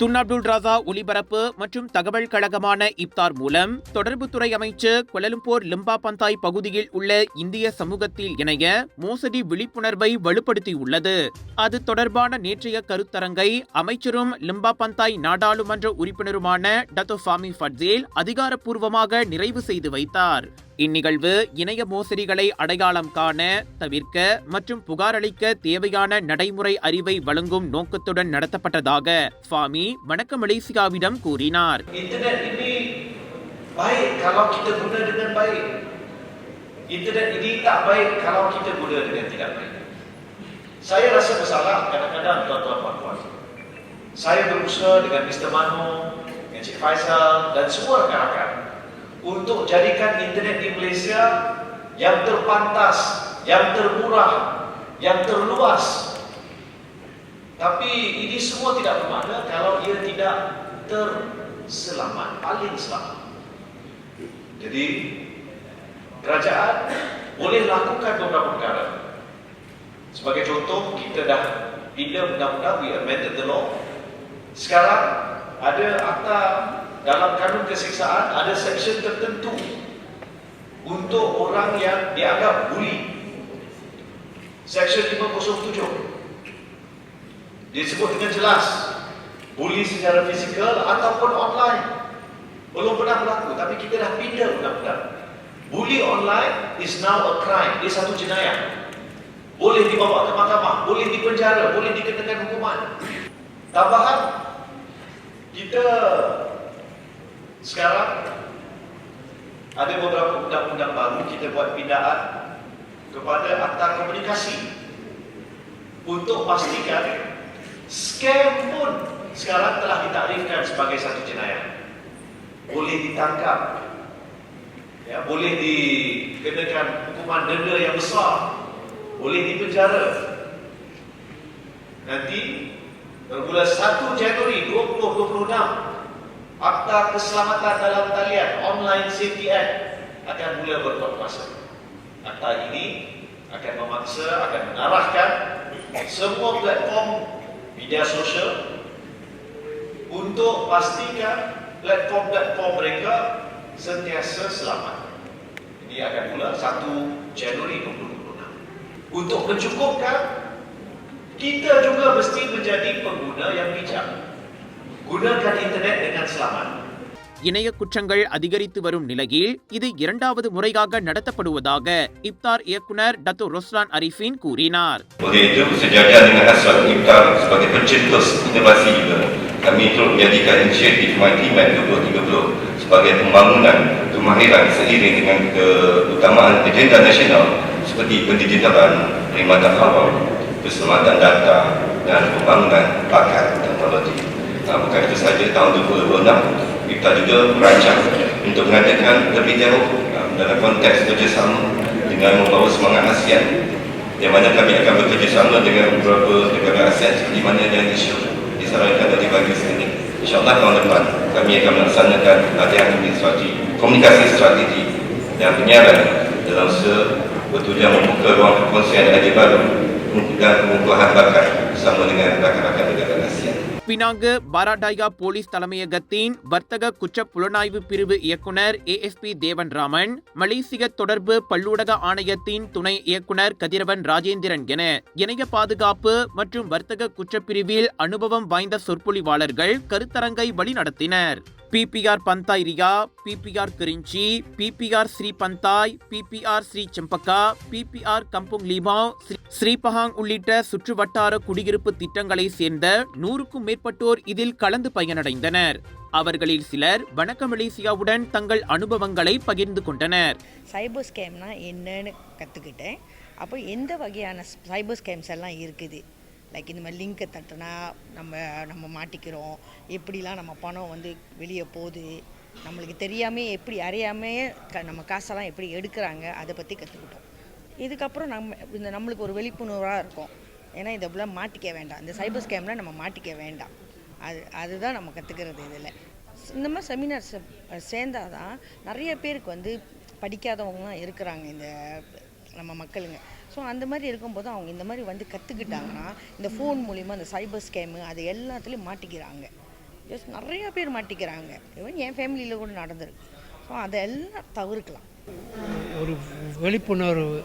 Tun Abdul ராசா ஒலிபரப்பு மற்றும் தகவல் கழகமான இப்தார் மூலம் தொடர்புத்துறை அமைச்சர் கொலலும்போர் லிம்பா பந்தாய் பகுதியில் உள்ள இந்திய சமூகத்தில் இணைய மோசடி விழிப்புணர்வை வலுப்படுத்தியுள்ளது. அது தொடர்பான நேற்றைய கருத்தரங்கை அமைச்சரும் லிம்பா பந்தாய் நாடாளுமன்ற உறுப்பினருமான டத்தோஃபாமி ஃபட்சேல் அதிகாரப்பூர்வமாக நிறைவு செய்து வைத்தார். இந்நிகழ்வு இணைய மோசடிகளை அடையாளம் காண தவிர்க்க மற்றும் புகாரளிக்க தேவையான நடைமுறை அறிவை வழங்கும் நோக்கத்துடன் நடத்தப்பட்டதாக சுவாமி வணக்க மலேசியாவிடம் கூறினார் Saya rasa bersalah kadang-kadang tuan-tuan puan-puan. Saya berusaha dengan Mr. Manu, dengan Cik Faisal dan semua rakan-rakan untuk jadikan internet di Malaysia yang terpantas, yang termurah, yang terluas. Tapi ini semua tidak bermakna kalau ia tidak terselamat, paling selamat. Jadi, kerajaan boleh lakukan beberapa perkara. Sebagai contoh, kita dah pindah undang-undang, we amended the law. Sekarang, ada akta dalam kanun keseksaan, ada section tertentu untuk orang yang dianggap bully. Section 507. Dia sebut dengan jelas Bully secara fizikal ataupun online Belum pernah berlaku Tapi kita dah pindah undang-undang Bully online is now a crime Dia satu jenayah Boleh dibawa ke mahkamah Boleh dipenjara Boleh dikenakan hukuman Tambahan Kita Sekarang Ada beberapa undang-undang baru Kita buat pindaan Kepada akta komunikasi Untuk pastikan Scam pun sekarang telah ditakrifkan sebagai satu jenayah. Boleh ditangkap. Ya, boleh dikenakan hukuman denda yang besar. Boleh dipenjara. Nanti bermula 1 Januari 2026 Akta Keselamatan dalam Talian Online Act akan mula berkuasa. Akta ini akan memaksa, akan mengarahkan semua platform media sosial untuk pastikan platform-platform mereka sentiasa selamat. Ini akan mula 1 Januari 2026. Untuk mencukupkan, kita juga mesti menjadi pengguna yang bijak. Gunakan internet dengan selamat. இணைய குற்றங்கள் அதிகரித்து வரும் நிலையில் இது இரண்டாவது முறையாக நடத்தப்படுவதாக இப்தார் இயக்குனர் டத்து ரொஸ்லான் அரிஃபின் கூறினார் Oleh itu, sejajar dengan hasrat IFTAR sebagai pencetus inovasi juga, kami turut menjadikan inisiatif MyTMAT 2030 sebagai pembangunan kemahiran seiring dengan keutamaan agenda nasional seperti pendidikan, perkhidmatan awal, keselamatan data dan pembangunan bakat teknologi. Nah, bukan itu saja, tahun 2026, IFTAR juga merancang untuk mengadakan lebih jauh ah, dalam konteks kerjasama dengan membawa semangat ASEAN yang mana kami akan bekerjasama dengan beberapa negara ASEAN seperti mana yang disarankan oleh bagi sini. InsyaAllah tahun depan kami akan melaksanakan latihan strategi, komunikasi strategi dan penyiaran dalam sebertujuan membuka ruang perkongsian energi baru dan pengukuhan bakat bersama dengan rakan-rakan negara. Penang பாராடாயா police தலைமையகத்தின் வர்த்தக குற்ற புலனாய்வு பிரிவு இயக்குனர் ASP தேவன்ராமன் மலேசிய தொடர்பு பல்லூடக ஆணையத்தின் துணை இயக்குனர் கதிரவன் ராஜேந்திரன் என இணைய பாதுகாப்பு மற்றும் வர்த்தக குற்றப்பிரிவில் அனுபவம் வாய்ந்த சொற்பொழிவாளர்கள் கருத்தரங்கை வழிநடத்தினர். P P R Pantai Ria P P R cringey P P R Sri Pantai P P R Sri Cempaka P P R Kampung Limau Sri- Sri Pahang உள்ளிட்ட சுற்றுவட்டார குடியிருப்பு திட்டங்களை சேர்ந்த நூறுக்கும் மேற்பட்டோர் இதில் கலந்து பயனடைந்தனர். அவர்களில் சிலர் வணக்க மலேசியாவுடன் தங்கள் அனுபவங்களை பகிர்ந்து கொண்டனர். சைபர் ஸ்கேம்னா என்னன்னு கற்றுக்கிட்டேன் அப்போ எந்த வகையான சைபர் ஸ்கேம்ஸ் எல்லாம் இருக்குது? லைக் இந்த மாதிரி லிங்கை தட்டினா நம்ம நம்ம மாட்டிக்கிறோம். எப்படிலாம் நம்ம பணம் வந்து வெளியே போகுது? நம்மளுக்கு தெரியாமல் எப்படி அறியாமே க நம்ம காசெல்லாம் எப்படி எடுக்கிறாங்க? அதை பற்றி கற்றுக்கிட்டோம் இதுக்கப்புறம் நம்ம இந்த நம்மளுக்கு ஒரு விழிப்புணர்வாக இருக்கும். ஏன்னா இதை மாட்டிக்க வேண்டாம். இந்த சைபர் ஸ்கேமில் நம்ம மாட்டிக்க வேண்டாம். அது அதுதான் நம்ம கற்றுக்கிறது இதில். இந்த மாதிரி செமினார்ஸ் சேர்ந்தால் தான் நிறைய பேருக்கு வந்து படிக்காதவங்களாம் இருக்கிறாங்க இந்த நம்ம மக்களுங்க. ஸோ அந்த மாதிரி இருக்கும்போது அவங்க இந்த மாதிரி வந்து கற்றுக்கிட்டாங்கன்னா இந்த ஃபோன் மூலிமா இந்த சைபர் ஸ்கேமு அது எல்லாத்துலேயும் மாட்டிக்கிறாங்க. ஜஸ்ட் நிறையா பேர் மாட்டிக்கிறாங்க. ஈவன் என் ஃபேமிலியில் கூட நடந்திருக்கு. ஸோ அதெல்லாம் தவிர்க்கலாம். ஒரு விழிப்புணர்வு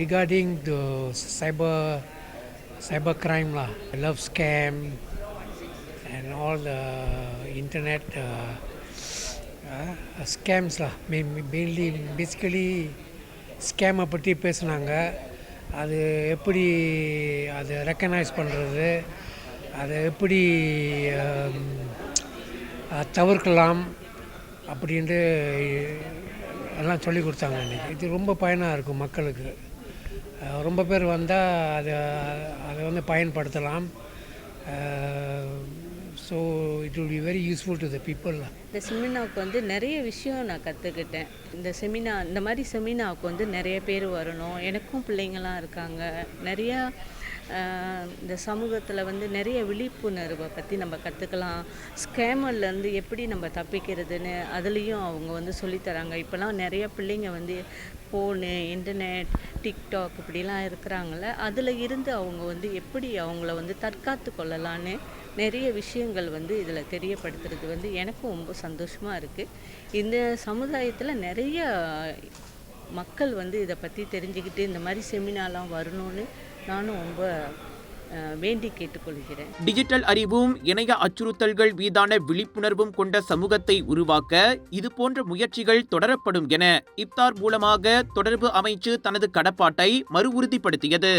regarding the cyber cyber and love scam and all the internet lah, mainly basically ஸ்கேமை பற்றி பேசுனாங்க. அது எப்படி அதை ரெக்கக்னைஸ் பண்ணுறது அதை எப்படி um, தவிர்க்கலாம்? அப்படின்ட்டு எல்லாம் சொல்லி கொடுத்தாங்க இன்றைக்கி இது ரொம்ப பயனாக இருக்கும் மக்களுக்கு. ரொம்ப பேர் வந்தால் அதை அதை வந்து பயன்படுத்தலாம். So it will be very useful to the people இந்த செமினாவுக்கு வந்து நிறைய விஷயம் நான் கற்றுக்கிட்டேன் இந்த செமினா இந்த மாதிரி செமினாவுக்கு வந்து நிறைய பேர் வரணும். எனக்கும் பிள்ளைங்களாம் இருக்காங்க. நிறையா இந்த சமூகத்தில் வந்து நிறைய விழிப்புணர்வை பற்றி நம்ம கற்றுக்கலாம் ஸ்கேமர்லேருந்து எப்படி நம்ம தப்பிக்கிறதுன்னு அதுலேயும் அவங்க வந்து சொல்லித்தராங்க இப்போலாம் நிறைய பிள்ளைங்க வந்து ஃபோனு இன்டர்நெட் டிக்டாக் இப்படிலாம் இருக்கிறாங்கள அதில் இருந்து அவங்க வந்து எப்படி அவங்கள வந்து தற்காத்து கொள்ளலான்னு நிறைய விஷயங்கள் வந்து இதில் தெரியப்படுத்துறது வந்து எனக்கும் ரொம்ப சந்தோஷமாக இருக்குது இந்த சமுதாயத்தில் நிறைய மக்கள் வந்து இதை பற்றி தெரிஞ்சுக்கிட்டு இந்த மாதிரி செமினார்லாம் வரணும்னு நானும் ரொம்ப வேண்டி கேட்டுக்கொள்கிறேன். டிஜிட்டல் அறிவும் இணைய அச்சுறுத்தல்கள் மீதான விழிப்புணர்வும் கொண்ட சமூகத்தை உருவாக்க இதுபோன்ற முயற்சிகள் தொடரப்படும் என இப்தார் மூலமாக தொடர்பு அமைச்சு தனது கடப்பாட்டை மறு உறுதிப்படுத்தியது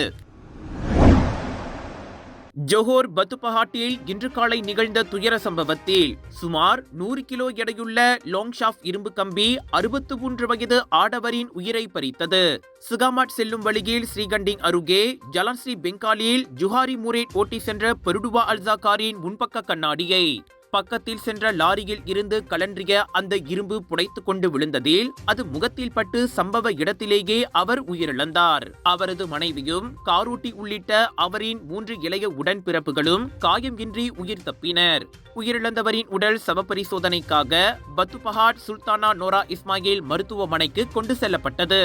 ஜோஹோர் பத்துபஹாட்டியில் இன்று காலை நிகழ்ந்த துயர சம்பவத்தில் சுமார் நூறு கிலோ எடையுள்ள லாங்ஷாஃப் இரும்பு கம்பி அறுபத்து மூன்று வயது ஆடவரின் உயிரை பறித்தது. சுகாமாட் செல்லும் வழியில் ஸ்ரீகண்டிங் அருகே ஜலான்ஸ்ரீ பெங்காலியில் பெங்காலில் ஜுஹாரி முரேட் ஓட்டி சென்ற பெருடுவா அல்சா காரின் முன்பக்க கண்ணாடியை பக்கத்தில் சென்ற லாரியில் இருந்து கலன்றிய அந்த இரும்பு புடைத்துக் கொண்டு விழுந்ததில் அது முகத்தில் பட்டு சம்பவ இடத்திலேயே அவர் உயிரிழந்தார். அவரது மனைவியும் காரூட்டி உள்ளிட்ட அவரின் மூன்று இளைய உடன்பிறப்புகளும் காயமின்றி உயிர் தப்பினர். உயிரிழந்தவரின் உடல் சவப்பரிசோதனைக்காக Batu Pahat Sultanah Nora Ismail மருத்துவமனைக்கு கொண்டு செல்லப்பட்டது.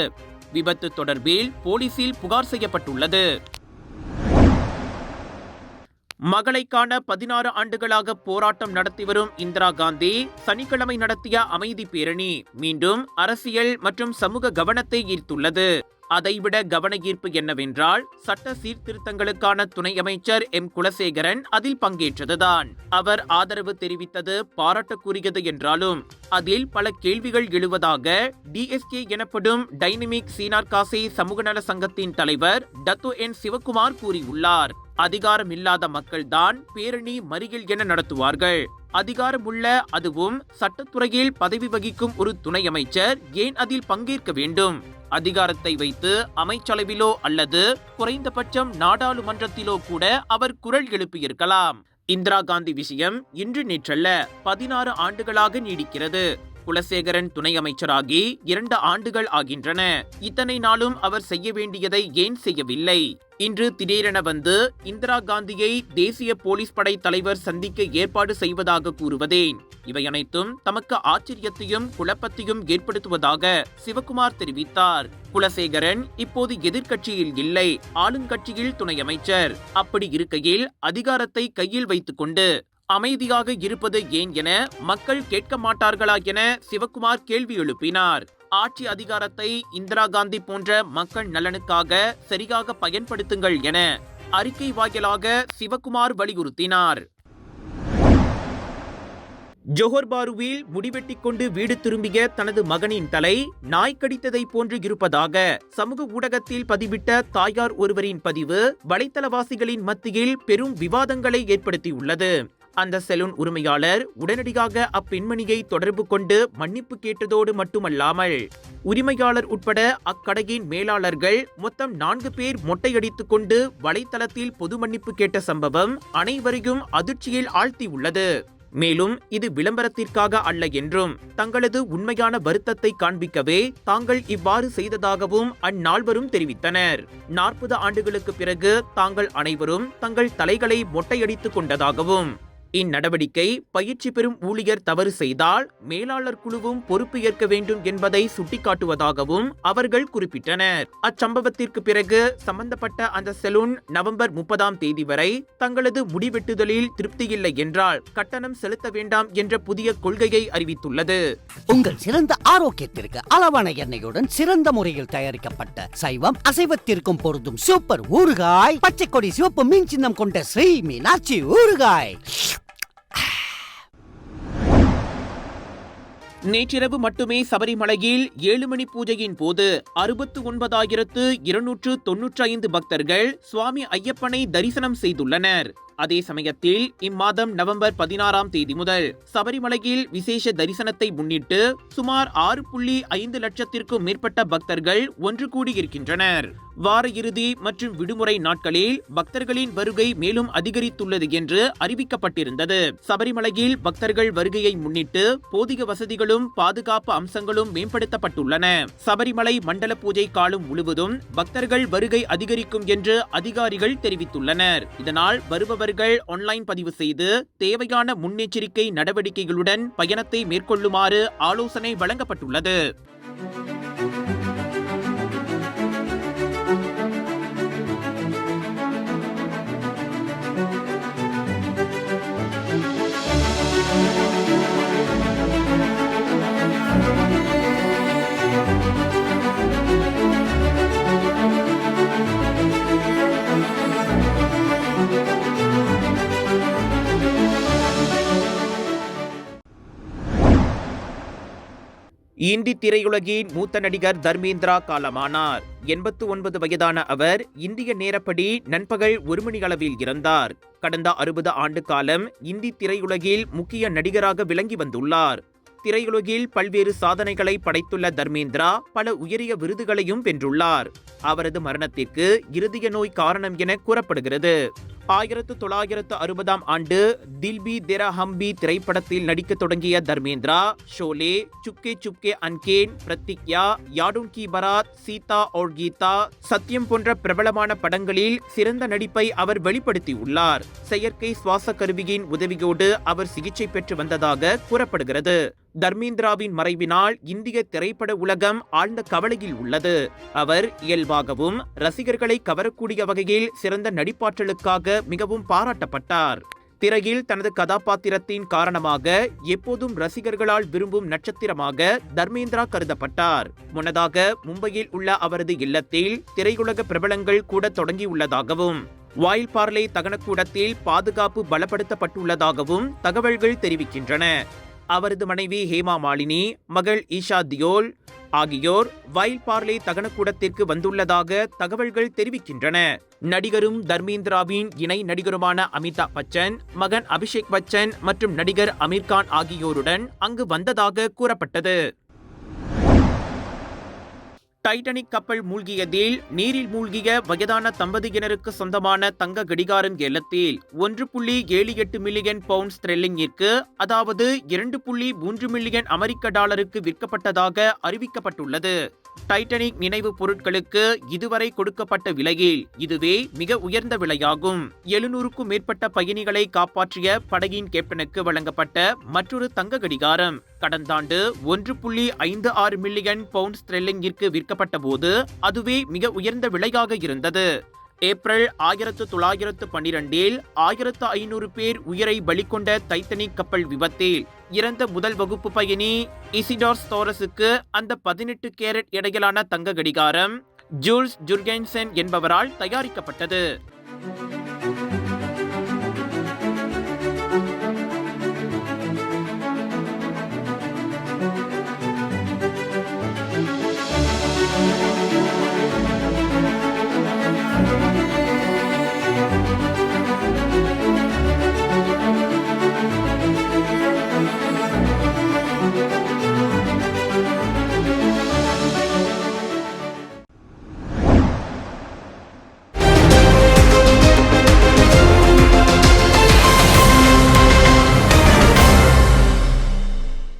விபத்து தொடர்பில் போலீசில் புகார் செய்யப்பட்டுள்ளது. மகளைக்கான பதினாறு ஆண்டுகளாக போராட்டம் நடத்தி வரும் இந்திரா காந்தி சனிக்கிழமை நடத்திய அமைதி பேரணி மீண்டும் அரசியல் மற்றும் சமூக கவனத்தை ஈர்த்துள்ளது. அதைவிட கவன ஈர்ப்பு என்னவென்றால் சட்ட சீர்திருத்தங்களுக்கான துணை அமைச்சர் எம். குலசேகரன் அதில் பங்கேற்றதுதான். அவர் ஆதரவு தெரிவித்தது பாராட்டுக்குரியது என்றாலும் அதில் பல கேள்விகள் எழுவதாக டிஎஸ்கே எனப்படும் டைனமிக் சீனார்காசி சமூக நல சங்கத்தின் தலைவர் டத்து என். சிவகுமார் கூறியுள்ளார். அதிகாரம் இல்லாத மக்கள்தான் பேரணி மறியல் என நடத்துவார்கள். அதிகாரமுள்ள அதுவும் சட்டத்துறையில் பதவி வகிக்கும் ஒரு துணை அமைச்சர் ஏன் அதில் பங்கேற்க வேண்டும்? அதிகாரத்தை வைத்து அமைச்சளவிலோ அல்லது குறைந்தபட்சம் நாடாளுமன்றத்திலோ கூட அவர் குரல் எழுப்பியிருக்கலாம். இந்திரா காந்தி விஷயம் இன்று நேற்றல்ல பதினாறு ஆண்டுகளாக நீடிக்கிறது. குலசேகரன் துணை அமைச்சராகி இரண்டு ஆண்டுகள் ஆகின்றன. இத்தனை நாளும் அவர் செய்ய வேண்டியதை ஏன் செய்யவில்லை? இன்று திடீரென வந்து இந்திரா காந்தியை தேசிய போலீஸ் படை தலைவர் சந்திக்க ஏற்பாடு செய்வதாக கூறுவதேன். இவை அனைத்தும் தமக்கு ஆச்சரியத்தையும் குழப்பத்தையும் ஏற்படுத்துவதாக சிவகுமார் தெரிவித்தார். குலசேகரன் இப்போது எதிர்க்கட்சியில் இல்லை ஆளுங்கட்சியில் துணை அமைச்சர். அப்படி இருக்கையில் அதிகாரத்தை கையில் வைத்துக்கொண்டு அமைதியாக இருப்பது ஏன் என மக்கள் கேட்க மாட்டார்களா என சிவகுமார் கேள்வி எழுப்பினார். ஆட்சி அதிகாரத்தை இந்திரா காந்தி போன்ற மக்கள் நலனுக்காக சரியாக பயன்படுத்துங்கள் என அறிக்கை வாயிலாக சிவகுமார் வலியுறுத்தினார். ஜோஹர் பாருவில் முடிவெட்டிக் கொண்டு வீடு திரும்பிய தனது மகனின் தலை நாய் கடித்ததை போன்று இருப்பதாக சமூக ஊடகத்தில் பதிவிட்ட தாயார் ஒருவரின் பதிவு வலைத்தளவாசிகளின் மத்தியில் பெரும் விவாதங்களை ஏற்படுத்தியுள்ளது. அந்த செலூன் உரிமையாளர் உடனடியாக அப்பெண்மணியை தொடர்பு கொண்டு மன்னிப்பு கேட்டதோடு மட்டுமல்லாமல் உரிமையாளர் உட்பட அக்கடையின் மேலாளர்கள் மொத்தம் நான்கு பேர் மொட்டையடித்துக் கொண்டு வலைத்தளத்தில் பொது மன்னிப்பு கேட்ட சம்பவம் அனைவரையும் அதிர்ச்சியில் ஆழ்த்தியுள்ளது. மேலும் இது விளம்பரத்திற்காக அல்ல என்றும் தங்களது உண்மையான வருத்தத்தை காண்பிக்கவே தாங்கள் இவ்வாறு செய்ததாகவும் அந்நால்வரும் தெரிவித்தனர். நாற்பது ஆண்டுகளுக்கு பிறகு தாங்கள் அனைவரும் தங்கள் தலைகளை மொட்டையடித்துக் கொண்டதாகவும் இந்நடவடிக்கை பயிற்சி பெறும் ஊழியர் தவறு செய்தால் மேலாளர் குழுவும் பொறுப்பு ஏற்க வேண்டும் என்பதை சுட்டிக்காட்டுவதாகவும் அவர்கள் குறிப்பிட்டனர். அச்சம்பவத்திற்கு பிறகு சம்பந்தப்பட்ட அந்த செலூன் நவம்பர் முப்பதாம் தேதி வரை தங்களது முடிவெட்டுதலில் திருப்தியில்லை என்றால் கட்டணம் செலுத்த வேண்டாம் என்ற புதிய கொள்கையை அறிவித்துள்ளது. உங்கள் சிறந்த ஆரோக்கியத்திற்கு அளவான எண்ணெயுடன் சிறந்த முறையில் தயாரிக்கப்பட்ட சைவம் அசைவத்திற்கும் பொருந்தும் சூப்பர் ஊறுகாய் பச்சை கொடி சிவப்பு மீன் சின்னம் கொண்ட ஸ்ரீ மீனாட்சி ஊறுகாய். நேற்றிரவு மட்டுமே சபரிமலையில் ஏழு மணி பூஜையின் போது அறுபத்து ஒன்பதாயிரத்து இருநூற்று தொன்னூற்றி ஐந்து பக்தர்கள் சுவாமி ஐயப்பனை தரிசனம் செய்துள்ளனர். அதே சமயத்தில் இம்மாதம் நவம்பர் பதினாறாம் தேதி முதல் சபரிமலையில் விசேஷ தரிசனத்தை முன்னிட்டு சுமார் ஆறு புள்ளி ஐந்து லட்சத்திற்கும் மேற்பட்ட பக்தர்கள் ஒன்று கூடியிருக்கின்றனர். வார இறுதி மற்றும் விடுமுறை நாட்களில் பக்தர்களின் வருகை மேலும் அதிகரித்துள்ளது என்று அறிவிக்கப்பட்டிருந்தது. சபரிமலையில் பக்தர்கள் வருகையை முன்னிட்டு போதிய வசதிகளும் பாதுகாப்பு அம்சங்களும் மேம்படுத்தப்பட்டுள்ளன. சபரிமலை மண்டல பூஜை காலம் முழுவதும் பக்தர்கள் வருகை அதிகரிக்கும் என்று அதிகாரிகள் தெரிவித்துள்ளனர். இதனால் வருபவர்கள் ஆன்லைன் பதிவு செய்து தேவையான முன்னெச்சரிக்கை நடவடிக்கைகளுடன் பயணத்தை மேற்கொள்ளுமாறு ஆலோசனை வழங்கப்பட்டுள்ளது. இந்தி திரையுலகின் மூத்த நடிகர் தர்மேந்திரா காலமானார். எண்பத்து ஒன்பது வயதான அவர் இந்திய நேரப்படி நண்பகல் ஒரு மணி அளவில் இறந்தார். கடந்த அறுபது ஆண்டு காலம் இந்தி திரையுலகில் முக்கிய நடிகராக விளங்கி வந்துள்ளார். திரையுலகில் பல்வேறு சாதனைகளை படைத்துள்ள தர்மேந்திரா பல உயரிய விருதுகளையும் வென்றுள்ளார். அவரது மரணத்திற்கு இருதய நோய் காரணம் என கூறப்படுகிறது. ஆயிரத்து தொள்ளாயிரத்து அறுபதாம் ஆண்டு தில்பி தெரா ஹம்பி திரைப்படத்தில் நடிக்க தொடங்கிய தர்மேந்திரா ஷோலே சுக்கே சுக்கே அன்கேன் பிரத்திக்யா யாடுன் கி பராத் சீதா ஓர் கீதா சத்யம் போன்ற பிரபலமான படங்களில் சிறந்த நடிப்பை அவர் வெளிப்படுத்தியுள்ளார். செயற்கை சுவாச கருவியின் உதவியோடு அவர் சிகிச்சை பெற்று வந்ததாக கூறப்படுகிறது. தர்மேந்திராவின் மறைவினால் இந்திய திரைப்பட உலகம் ஆழ்ந்த கவலையில் உள்ளது. அவர் இயல்பாகவும் ரசிகர்களை கவரக்கூடிய வகையில் சிறந்த நடிப்பாற்றலுக்காக மிகவும் பாராட்டப்பட்டார். திரையில் தனது கதாபாத்திரத்தின் காரணமாக எப்போதும் ரசிகர்களால் விரும்பும் நட்சத்திரமாக தர்மேந்திரா கருதப்பட்டார். முன்னதாக மும்பையில் உள்ள அவரது இல்லத்தில் திரையுலக பிரபலங்கள் கூட தொடங்கியுள்ளதாகவும் வாயில் பார்லே தகனக்கூடத்தில் பாதுகாப்பு பலப்படுத்தப்பட்டுள்ளதாகவும் தகவல்கள் தெரிவிக்கின்றன. அவரது மனைவி ஹேமா மாலினி மகள் ஈஷா தியோல் ஆகியோர் வைல் பார்லே தகனக்கூடத்திற்கு வந்துள்ளதாக தகவல்கள் தெரிவிக்கின்றன. நடிகரும் தர்மேந்திராவின் இணை நடிகருமான அமிதாப் பச்சன் மகன் அபிஷேக் பச்சன் மற்றும் நடிகர் அமீர்கான் ஆகியோருடன் அங்கு வந்ததாக கூறப்பட்டது. டைட்டனிக் கப்பல் மூழ்கியதில் நீரில் மூழ்கிய வயதான தம்பதியினருக்கு சொந்தமான தங்க கடிகாரம் ஏலத்தில் ஒன்று புள்ளி ஏழு எட்டு மில்லியன் பவுண்ட் ஸ்ட்ரெல்லிங்கிற்கு அதாவது இரண்டு புள்ளி மூன்று மில்லியன் அமெரிக்க டாலருக்கு விற்கப்பட்டதாக அறிவிக்கப்பட்டுள்ளது. டைட்டனிக் நினைவு பொருட்களுக்கு இதுவரை கொடுக்கப்பட்ட விலையில் இதுவே மிக உயர்ந்த விலையாகும். எழுநூறுக்கும் மேற்பட்ட பயணிகளை காப்பாற்றிய படகின் கேப்டனுக்கு வழங்கப்பட்ட மற்றொரு தங்க கடிகாரம் கடந்த ஆண்டு ஒன்று புள்ளி ஐந்து ஆறு மில்லியன் பவுண்ட் ஸ்ட்ரெல்லிங்கிற்கு விற்கப்பட்ட போது அதுவே மிக உயர்ந்த விலையாக இருந்தது. ஏப்ரல் ஆயிரத்து தொள்ளாயிரத்து பன்னிரண்டில் ஆயிரத்து ஐநூறு பேர் உயிரை பலிக்கொண்ட தைத்தனிக் கப்பல் விபத்தில் இறந்த முதல் வகுப்பு பயணி இசிடார்ஸ் தோரஸுக்கு அந்த பதினெட்டு கேரட் எடையிலான தங்க கடிகாரம் ஜூல்ஸ் ஜுர்கென்சன் என்பவரால் தயாரிக்கப்பட்டது.